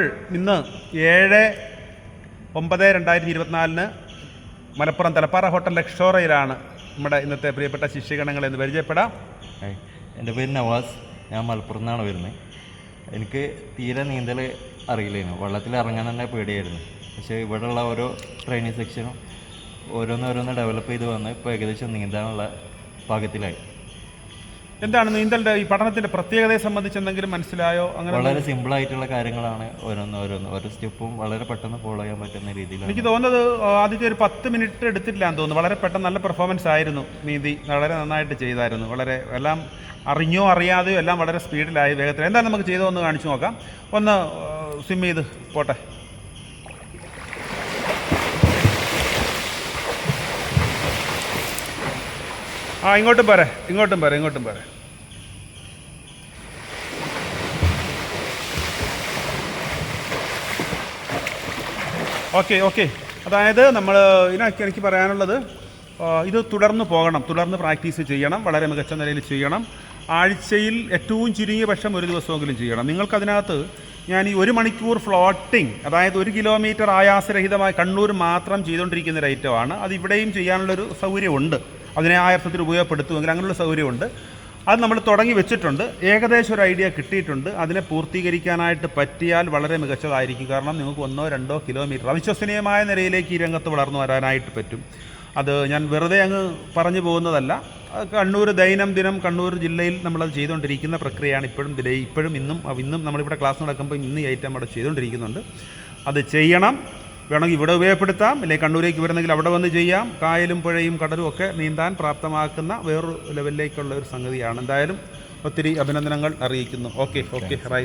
ഇന്ന് ഏഴ് ഒമ്പത് രണ്ടായിരത്തി ഇരുപത്തിനാലിന് മലപ്പുറം തലപ്പാറ ഹോട്ടൽ ലക്ഷോറയിലാണ് നമ്മുടെ ഇന്നത്തെ പ്രിയപ്പെട്ട ശിഷ്യഗണങ്ങളെ എന്ന് പരിചയപ്പെടാം. എന്റെ പേര് നവാസ്. ഞാൻ മലപ്പുറത്ത് നിന്നാണ് വരുന്നത്. എനിക്ക് തീരെ നീന്തൽ അറിയില്ലായിരുന്നു. വെള്ളത്തിൽ ഇറങ്ങാൻ തന്നെ പേടിയായിരുന്നു. പക്ഷേ ഇവിടെയുള്ള ഓരോ ട്രെയിനിങ് സെക്ഷനും ഓരോന്നോരോന്ന് ഡെവലപ്പ് ചെയ്ത് വന്ന് ഇപ്പോൾ ഏകദേശം നീന്താനുള്ള പാകത്തിലായി എന്താണ് നീന്തലിന്റെ ഈ പഠനത്തിന്റെ പ്രത്യേകതയെ സംബന്ധിച്ച് എന്തെങ്കിലും മനസ്സിലായോ? അങ്ങനെ വളരെ സിമ്പിൾ ആയിട്ടുള്ള കാര്യങ്ങളാണ് ഓരോന്ന് ഓരോന്ന്. ഓരോ സ്റ്റെപ്പും വളരെ പെട്ടെന്ന് ഫോളോ ചെയ്യാൻ പറ്റുന്ന രീതിയിൽ എനിക്ക് തോന്നുന്നത് ആദ്യത്തെ ഒരു പത്ത് മിനിറ്റ് എടുത്തില്ല എന്ന് തോന്നുന്നു. വളരെ പെട്ടെന്ന് നല്ല പെർഫോമൻസ് ആയിരുന്നു നീതി. വളരെ നന്നായിട്ട് ചെയ്തായിരുന്നു. വളരെ എല്ലാം അറിഞ്ഞോ അറിയാതെയോ എല്ലാം വളരെ സ്പീഡിലായി വേഗത്തിൽ. എന്താ നമുക്ക് ചെയ്തോ ഒന്ന് കാണിച്ചു നോക്കാം. ഒന്ന് സ്വിം ചെയ്ത് പോട്ടെ. ആ ഇങ്ങോട്ടും പോരെ ഇങ്ങോട്ടും പോരെ ഇങ്ങോട്ടും പോരെ ഓക്കെ ഓക്കെ. അതായത് നമ്മൾ ഇതിനൊക്കെ എനിക്ക് പറയാനുള്ളത് ഇത് തുടർന്ന് പോകണം തുടർന്ന് പ്രാക്ടീസ് ചെയ്യണം വളരെ മികച്ച നിലയിൽ ചെയ്യണം. ആഴ്ചയിൽ ഏറ്റവും ചുരുങ്ങിയ പക്ഷം ഒരു ദിവസമെങ്കിലും ചെയ്യണം. നിങ്ങൾക്കതിനകത്ത് ഞാൻ ഈ ഒരു മണിക്കൂർ ഫ്ലോട്ടിംഗ് അതായത് ഒരു കിലോമീറ്റർ ആയാസരഹിതമായി കണ്ണൂർ മാത്രം ചെയ്തുകൊണ്ടിരിക്കുന്ന ഒരു ഐറ്റമാണ്. അത് ഇവിടെയും ചെയ്യാനുള്ളൊരു സൗകര്യമുണ്ട്. അതിനെ ആ അർത്ഥത്തിൽ ഉപയോഗപ്പെടുത്തുമെങ്കിൽ അങ്ങനെയുള്ള സൗകര്യമുണ്ട്. അത് നമ്മൾ തുടങ്ങി വെച്ചിട്ടുണ്ട്. ഏകദേശം ഒരു ഐഡിയ കിട്ടിയിട്ടുണ്ട്. അതിനെ പൂർത്തീകരിക്കാനായിട്ട് പറ്റിയാൽ വളരെ മികച്ചതായിരിക്കും. കാരണം നിങ്ങൾക്ക് ഒന്നോ രണ്ടോ കിലോമീറ്റർ അവിശ്വസനീയമായ നിലയിലേക്ക് ഈ രംഗത്ത് വളർന്നു വരാനായിട്ട് പറ്റും. അത് ഞാൻ വെറുതെ അങ്ങ് പറഞ്ഞു പോകുന്നതല്ല. കണ്ണൂർ ദൈനംദിനം കണ്ണൂർ ജില്ലയിൽ നമ്മളത് ചെയ്തുകൊണ്ടിരിക്കുന്ന പ്രക്രിയയാണ് ഇപ്പോഴും ഡിലേ ഇപ്പോഴും ഇന്നും ഇന്നും നമ്മളിവിടെ ക്ലാസ് നടക്കുമ്പോൾ ഇന്ന് ഈ ഐറ്റം അവിടെ ചെയ്തുകൊണ്ടിരിക്കുന്നുണ്ട്. അത് ചെയ്യണം. വേണമെങ്കിൽ ഇവിടെ ഉപയോഗപ്പെടുത്താം. അല്ലെങ്കിൽ കണ്ണൂരേക്ക് വരുന്നെങ്കിൽ അവിടെ വന്ന് ചെയ്യാം. കായലും പുഴയും കടലും ഒക്കെ നീന്താൻ പ്രാപ്തമാക്കുന്ന വേറൊരു ലെവലിലേക്കുള്ള ഒരു സംഗതിയാണ്. എന്തായാലും ഒത്തിരി അഭിനന്ദനങ്ങൾ അറിയിക്കുന്നു. Okay okay right